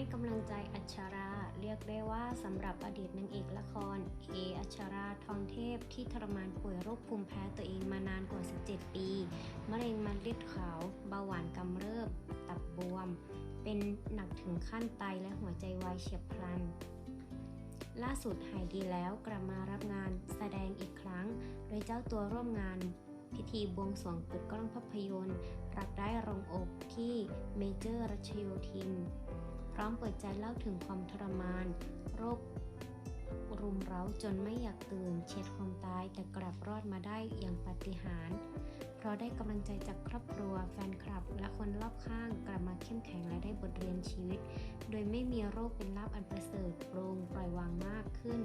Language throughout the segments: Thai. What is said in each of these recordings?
ให้กำลังใจอัชรา เรียกได้ว่าสำหรับอดีตนางเอกละคร เออัชราทองเทพที่ทรมานป่วยโรคภูมิแพ้ตัวเองมานานกว่า 17 ปีมะเร็งมันเลือดขาวเบาหวานกำเริบ ตับบวม เป็นหนักถึงขั้นไตและหัวใจวายเฉียบพลันล่าสุดหายดีแล้วกลับมารับงานแสดงอีกครั้ง โดยเจ้าตัวร่วมงาน พิธีบวงสรวงเปิดกล้องภาพยนตร์ รักได้รองอกที่เมเจอร์รัชโยธิน ร้อมเปิดใจเล่าถึงความทรมาน โรครุมเร้าจนไม่อยากตื่นเฉียดความตายแต่กลับรอดมาได้อย่างปาฏิหาริย์เพราะได้กำลังใจจากครอบครัวแฟนคลับ และคนรอบข้างกลับมาเข้มแข็งและได้บทเรียนชีวิต โดยไม่มีโรคเป็นลาบอันประเสริฐโปร่งปล่อยวางมากขึ้น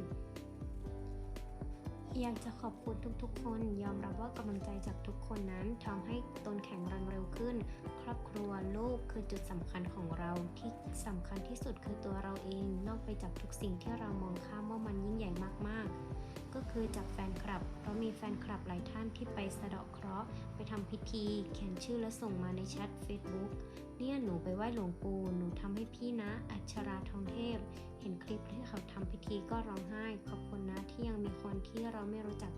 อยากจะขอบคุณทุกๆ คน ยอมรับว่ากำลังใจจากทุกคนนั้นทำให้ตนแข็งแรงเร็วขึ้น ครอบครัวลูกคือจุดสำคัญของเราที่สำคัญที่สุดคือตัวเราเอง นอกไปจากทุกสิ่งที่เรามองข้ามว่ามันยิ่งใหญ่มากๆ ก็คือจากแฟนคลับ เพราะมีแฟนคลับหลายท่านที่ไปสะเดาะเคราะห์ไปทำพิธีเขียนชื่อและส่งมาในแชท Facebook เนี่ยหนูไปไหว้หลวงปู่หนูทำให้พี่นะ อัชราทองเทพ เห็นคลิปที่เขาทำพิธีก็ร้องไห้ ขอบคุณนะที่ยังมีคนที่เราไม่รู้จัก